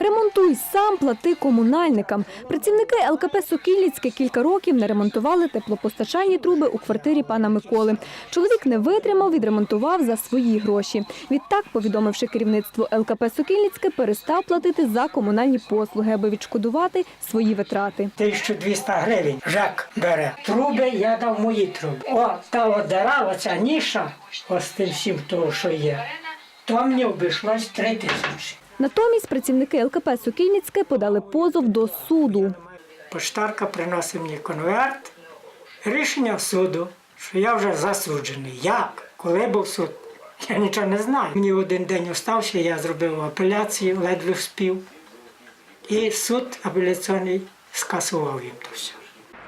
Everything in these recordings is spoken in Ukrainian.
Ремонтуй сам, плати комунальникам. Працівники ЛКП Сокільницьке кілька років не ремонтували теплопостачальні труби у квартирі пана Миколи. Чоловік не витримав, відремонтував за свої гроші. Відтак, повідомивши керівництво ЛКП Сокільницьке, перестав платити за комунальні послуги, аби відшкодувати свої витрати. 1200 гривень Жак бере. Труби я дав мої труби. О, та от дира, оця ніша, ось тим всім того, що є, то мені обійшлось 3 тисячі. Натомість працівники ЛКП Сокільницьке подали позов до суду. Поштарка приносить мені конверт, рішення суду, що я вже засуджений. Як? Коли був суд? Я нічого не знаю. Мені один день остався, я зробив апеляцію, ледве вспів. І суд апеляційний скасував їм то все.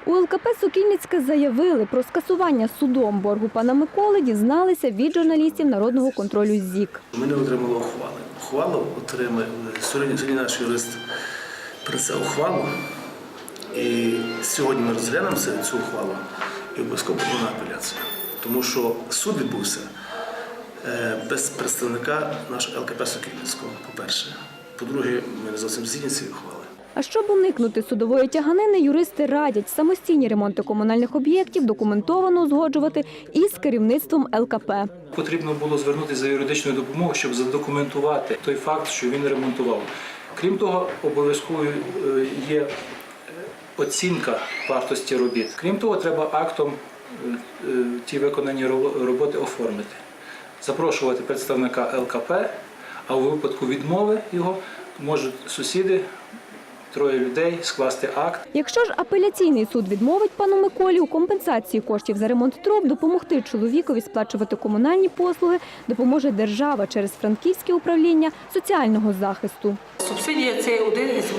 У ЛКП Сокільницьке заявили про скасування судом боргу пана Миколи, дізналися від журналістів народного контролю ЗІК. Ми не отримали ухвали. Ухвалу отримає сьогодні, наш юрист принесе ухвалу. І сьогодні ми розглянемо цю ухвалу і обов'язково на апеляцію. Тому що суд відбувся е, без представника нашого ЛКП Сокільницького, по-перше. По-друге, ми не зовсім згідні цієї ухвали. А щоб уникнути судової тяганини, юристи радять самостійні ремонти комунальних об'єктів документовано узгоджувати із керівництвом ЛКП. Потрібно було звернутися за юридичною допомогою, щоб задокументувати той факт, що він ремонтував. Крім того, обов'язковою е, є е, оцінка вартості робіт. Крім того, треба актом е, ті виконані роботи оформити, запрошувати представника ЛКП, а у випадку відмови його можуть сусіди, троє людей скласти акт Якщо ж апеляційний суд відмовить пану Миколі у компенсації коштів за ремонт труб, допомогти чоловікові сплачувати комунальні послуги допоможе держава через франківське управління соціального захисту. Субсидія це один із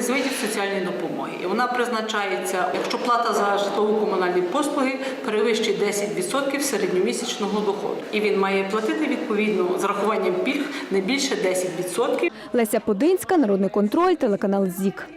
із видів соціальної допомоги. І вона призначається, якщо плата за житлово-комунальні послуги перевищить 10% середньомісячного доходу. І він має платити відповідно з рахуванням пільг не більше 10%. Леся Подинська, Народний контроль, телеканал ЗІК.